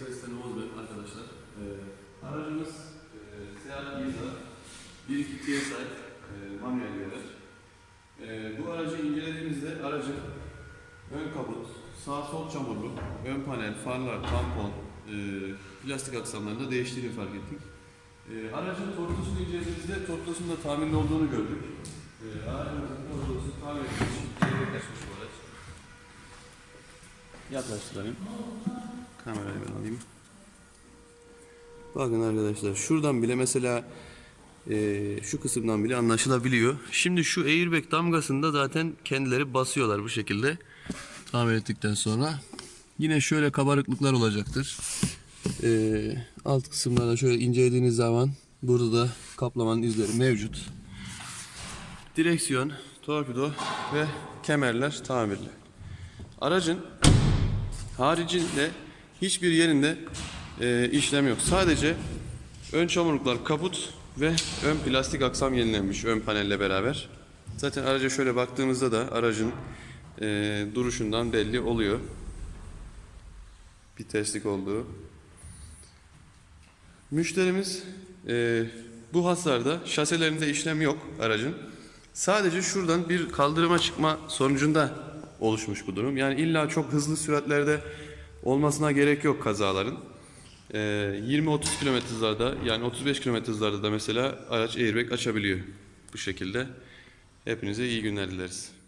Express'ten Oğuz ben arkadaşlar. Ee, aracımız e, Seat Ibiza 1.2 TSI e, manuel araç. E, bu aracı incelediğimizde aracın ön kaput, sağ sol çamurlu, ön panel, farlar, tampon, e, plastik aksamlarında değiştiğini fark ettik. E, aracın tortosunu incelediğimizde tortosunun da tamirli olduğunu gördük. E, aracımızın tortosu tamir edilmiş, yaklaşmış bu araç. Yaklaştırayım. Bakın arkadaşlar şuradan bile mesela eee, şu kısımdan bile anlaşılabiliyor. Şimdi şu airbag damgasında zaten kendileri basıyorlar bu şekilde. Tamir ettikten sonra. Yine şöyle kabarıklıklar olacaktır. Eee, alt kısımlarda şöyle incelediğiniz zaman burada da kaplamanın izleri mevcut. Direksiyon, torpido ve kemerler tamirli. Aracın haricinde hiçbir yerinde e, işlem yok. Sadece ön çamurluklar kaput ve ön plastik aksam yenilenmiş ön panelle beraber. Zaten araca şöyle baktığımızda da aracın e, duruşundan belli oluyor. Bir terslik olduğu. Müşterimiz e, bu hasarda şaselerinde işlem yok aracın. Sadece şuradan bir kaldırıma çıkma sonucunda oluşmuş bu durum. Yani illa çok hızlı süratlerde olmasına gerek yok kazaların. Ee, 20-30 km hızlarda yani 35 km hızlarda da mesela araç airbag açabiliyor bu şekilde. Hepinize iyi günler dileriz.